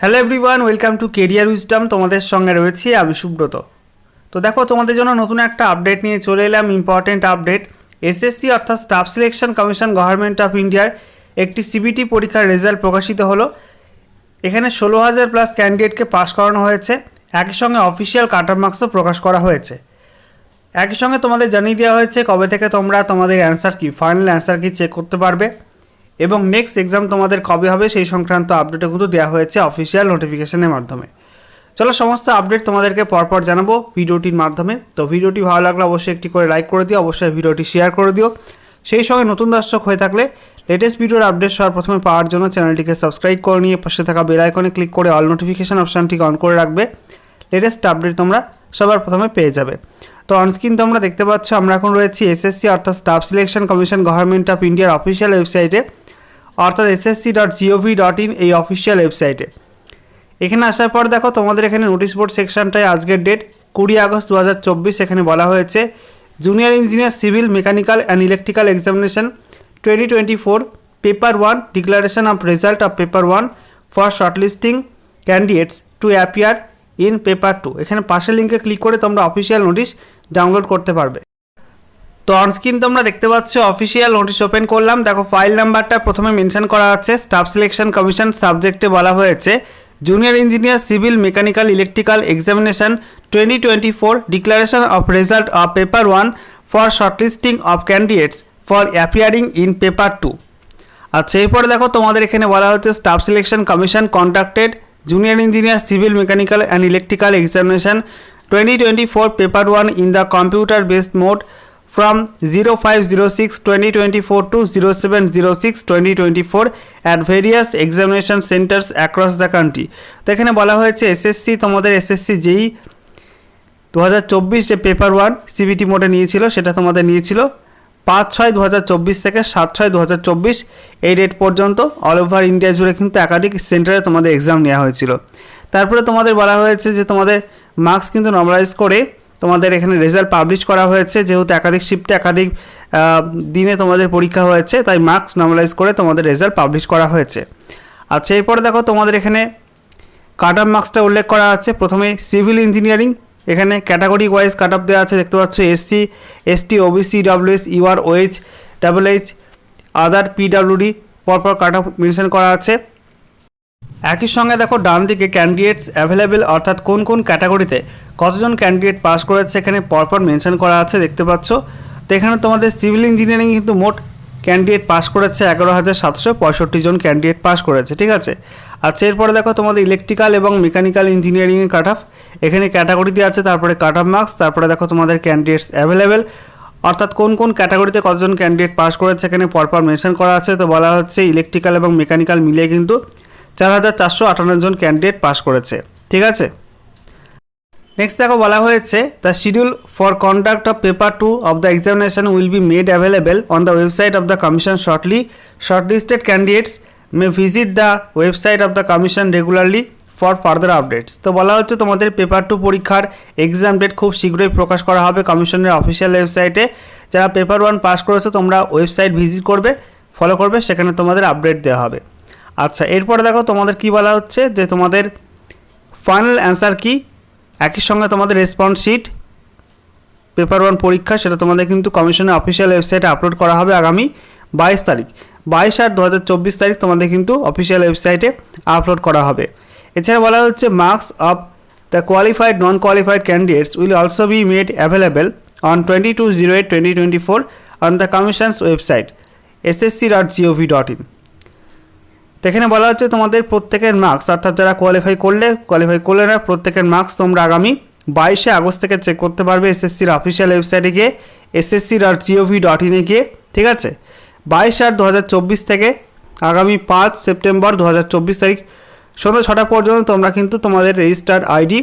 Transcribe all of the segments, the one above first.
Hello everyone welcome to career wisdom তোমাদের সঙ্গে রয়েছি আমি সুব্রত। তো দেখো, তোমাদের জন্য নতুন একটা আপডেট নিয়ে চলে এলাম ইম্পর্টেন্ট আপডেট এসএসসি অর্থাৎ staff selection commission government of ইন্ডিয়ার একটি সিবিটি পরীক্ষার রেজাল্ট প্রকাশিত হলো। এখানে ষোলো হাজার প্লাস ক্যান্ডিডেটকে পাশ করানো হয়েছে। একই সঙ্গে অফিসিয়াল কাটার মার্কসও প্রকাশ করা হয়েছে। একই সঙ্গে তোমাদের জানিয়ে দেওয়া হয়েছে কবে থেকে তোমরা তোমাদের অ্যান্সার কি ফাইনাল অ্যান্সার কি চেক করতে পারবে। এবং নেক্সট এক্সাম তোমাদের কবে হবে সেই সংক্রান্ত আপডেটও কিন্তু দেওয়া হয়েছে অফিসিয়াল নোটিফিকেশনের মাধ্যমে। চলো সমস্ত আপডেট তোমাদেরকে পরপর জানাব ভিডিওটির মাধ্যমে। তো ভিডিওটি ভালো লাগলে অবশ্যই একটি করে লাইক করে দিও, অবশ্যই ভিডিওটি শেয়ার করে দিও। সেই সঙ্গে নতুন দর্শক হয়ে থাকলে লেটেস্ট ভিডিওর আপডেট সবার প্রথমে পাওয়ার জন্য চ্যানেলটিকে সাবস্ক্রাইব করে নিয়ে পাশে থাকা বেল আইকনে ক্লিক করে অল নোটিফিকেশান অপশানটিকে অন করে রাখবে। লেটেস্ট আপডেট তোমরা সবার প্রথমে পেয়ে যাবে। তো অনস্ক্রিন তোমরা দেখতে পাচ্ছ, আমরা এখন রয়েছি এসএসসি অর্থাৎ staff selection commission government of ইন্ডিয়ার অফিসিয়াল ওয়েবসাইটে অর্থাৎ SSC dot GOV dot in এই অফিসিয়াল ওয়েবসাইটে এখানে আসার পর দেখো তোমাদের এখানে নোটিশ বোর্ড সেকশনটায় আজকের ডেট কুড়ি আগস্ট দু হাজার চব্বিশ এখানে বলা হয়েছে junior engineer civil mechanical and electrical examination twenty twenty four paper one declaration of result of paper one for shortlisting candidates to appear in paper two এখানে পাশের লিঙ্কে ক্লিক করে তোমরা অফিসিয়াল নোটিশ ডাউনলোড করতে পারবে। তো অনস্ক্রিন তোমরা দেখতে পাচ্ছ অফিসিয়াল নোটিশ ওপেন করলাম। দেখো ফাইল নাম্বারটা প্রথমে মেনশন করা আছে। স্টাফ সিলেকশন কমিশন সাবজেক্টে বলা হয়েছে। Junior engineer civil mechanical electrical examination twenty twenty four declaration of result of paper one for shortlisting of candidates for appearing in paper two আচ্ছা এরপরে দেখো তোমাদের এখানে বলা হচ্ছে staff selection commission conducted junior engineer civil mechanical and electrical examination twenty twenty four paper one in the computer based mode from 0506 2024 to 0706 2024 at various examination centers across the country. তো এখানে বলা হয়েছে এসএসসি তোমাদের SSC যেই দু হাজার চব্বিশ যে পেপার ওয়ান সিবিটি মোডে নিয়েছিল, সেটা তোমাদের নিয়েছিল পাঁচ ছয় দু থেকে সাত ছয় দু এই ডেট পর্যন্ত অল ওভার ইন্ডিয়া জুড়ে কিন্তু একাধিক সেন্টারে তোমাদের এক্সাম নেওয়া হয়েছিল। তারপরে তোমাদের বলা হয়েছে যে তোমাদের মার্কস কিন্তু নর্মালাইজ করে তোমাদের এখানে রেজাল্ট পাবলিশ করা হয়েছে, যেহেতু একাধিক শিফটে একাধিক দিনে তোমাদের পরীক্ষা হয়েছে, তাই মার্কস নর্মালাইজ করে তোমাদের রেজাল্ট পাবলিশ করা হয়েছে। আচ্ছা এরপরে দেখো তোমাদের এখানে কাট অফ মার্কসটা উল্লেখ করা আছে। প্রথমে সিভিল ইঞ্জিনিয়ারিং এখানে ক্যাটাগরি ওয়াইজ কাট অফ দেওয়া আছে, দেখতে পাচ্ছ SC ST OBC WS UR OH double H other PWD পরপর কাট অফ মেনশন করা আছে। একই সঙ্গে দেখো, ডান দিকে ক্যান্ডিডেটস অ্যাভেলেবেল অর্থাৎ কোন কোন ক্যাটাগরিতে কতজন ক্যান্ডিডেট পাস করেছে এখানে পরপর মেনশন করা আছে, দেখতে পাচ্ছ। তো এখানে তোমাদের সিভিল ইঞ্জিনিয়ারিং কিন্তু মোট ক্যান্ডিডেট পাস করেছে এগারো হাজার সাতশো পঁয়ষট্টি জন ক্যান্ডিডেট পাস করেছে, ঠিক আছে? আচ্ছা এরপরে দেখো, তোমাদের ইলেকট্রিক্যাল এবং মেকানিক্যাল ইঞ্জিনিয়ারিংয়ের কাট অফ এখানে ক্যাটাগরিতে আছে, তারপরে কাট অফ মার্কস তারপরে দেখো তোমাদের ক্যান্ডিডেটস অ্যাভেলেবেল অর্থাৎ কোন কোন ক্যাটাগরিতে কতজন ক্যান্ডিডেট পাস করেছে এখানে পরপর মেনশন করা আছে। তো বলা হচ্ছে ইলেকট্রিক্যাল এবং মেকানিক্যাল মিলিয়ে কিন্তু চার হাজার চারশো আটান্ন জন ক্যান্ডিডেট পাশ করেছে। ঠিক আছে? নেক্সট দেখো বলা হয়েছে the schedule for conduct of paper two of the examination will be made available on the website of the commission shortly shortlisted candidates may visit the website of the commission regularly for further updates তো বলা হচ্ছে, তোমাদের paper two পরীক্ষার exam date খুব শীঘ্রই প্রকাশ করা হবে কমিশনের অফিসিয়াল ওয়েবসাইটে যারা পেপার ওয়ান পাস করেছ, তোমরা ওয়েবসাইট ভিজিট করবে ফলো করবে, সেখানে তোমাদের আপডেট দেওয়া হবে। আচ্ছা এরপরে দেখো তোমাদের কি বলা হচ্ছে, যে তোমাদের ফাইনাল অ্যান্সার কি? একই সঙ্গে তোমাদের রেসপন্স শিট পেপার ওয়ান পরীক্ষা, সেটা তোমাদের কিন্তু কমিশনের অফিসিয়াল ওয়েবসাইটে আপলোড করা হবে আগামী বাইশ তারিখ। বাইশ আট দু তারিখ তোমাদের কিন্তু অফিসিয়াল ওয়েবসাইটে আপলোড করা হবে। এছাড়া বলা হচ্ছে marks of the qualified non qualified candidates will also be made available on twenty two zero eight twenty twenty four on the commission's website SSC dot GOV dot in এখানে বলা হচ্ছে তোমাদের প্রত্যেকের মার্কস অর্থাৎ যারা কোয়ালিফাই করলে qualify করলে না, প্রত্যেকের মার্কস তোমরা আগামী বাইশে আগস্ট থেকে চেক করতে পারবে এসএসসির অফিসিয়াল ওয়েবসাইটে গিয়ে এসএসসি ডট জিওভি ডট ইনে গিয়ে, ঠিক আছে? বাইশ আট দু থেকে আগামী পাঁচ সেপ্টেম্বর দু হাজার চব্বিশ তারিখ সন্ধ্যা ছটা পর্যন্ত তোমরা কিন্তু তোমাদের রেজিস্টার্ড আইডি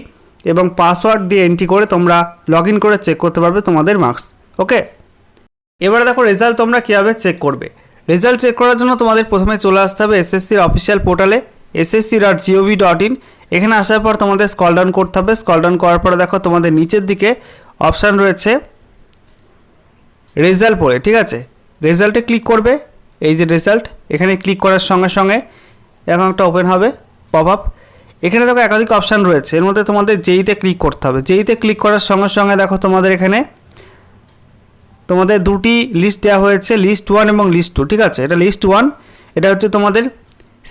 এবং পাসওয়ার্ড দিয়ে এন্ট্রি করে তোমরা লগ করে চেক করতে পারবে তোমাদের মার্কস ওকে এবারে দেখো রেজাল্ট তোমরা কীভাবে চেক করবে? রেজাল্ট চেক করার জন্য তোমাদের প্রথমে চলে আসতে হবে এসএসসির অফিসিয়াল পোর্টালে SSC dot GOV dot in এখানে আসার পর তোমাদের স্কল ডাউন করতে হবে। স্কল ডাউন করার পরে দেখো তোমাদের নিচের দিকে অপশান রয়েছে রেজাল্ট পড়ে, ঠিক আছে? রেজাল্টে ক্লিক করবে। এই যে রেজাল্ট এখানে ক্লিক করার সঙ্গে সঙ্গে এরকম একটা ওপেন হবে পপ আপ এখানে দেখো একাধিক অপশান রয়েছে। এর মধ্যে তোমাদের যেইতে ক্লিক করতে হবে। যেইতে ক্লিক করার সঙ্গে সঙ্গে দেখো তোমাদের এখানে তোমাদের দুটি লিস্ট দেওয়া হয়েছে লিস্ট ওয়ান এবং লিস্ট টু ঠিক আছে? এটা লিস্ট ওয়ান এটা হচ্ছে তোমাদের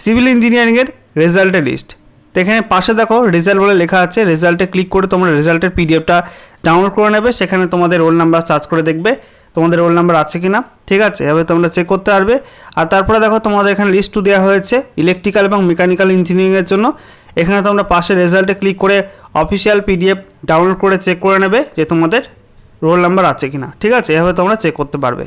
সিভিল ইঞ্জিনিয়ারিংয়ের রেজাল্টের লিস্ট তো এখানে পাশে দেখো রেজাল্ট বলে লেখা আছে রেজাল্টে ক্লিক করে তোমরা রেজাল্টের পিডিএফটা ডাউনলোড করে নেবে, সেখানে তোমাদের রোল নাম্বার সার্চ করে দেখবে, তোমাদের রোল নাম্বার আছে কি না ঠিক আছে? এভাবে তোমরা চেক করতে পারবে। আর তারপরে দেখো, তোমাদের এখানে লিস্ট দেওয়া হয়েছে ইলেকট্রিক্যাল এবং মেকানিক্যাল ইঞ্জিনিয়ারিংয়ের জন্য। এখানে তোমরা পাশে রেজাল্টে ক্লিক করে অফিসিয়াল পিডিএফ ডাউনলোড করে চেক করে নেবে, যে তোমাদের রোল নাম্বার আছে কি না ঠিক আছে? এভাবে তোমরা চেক করতে পারবে।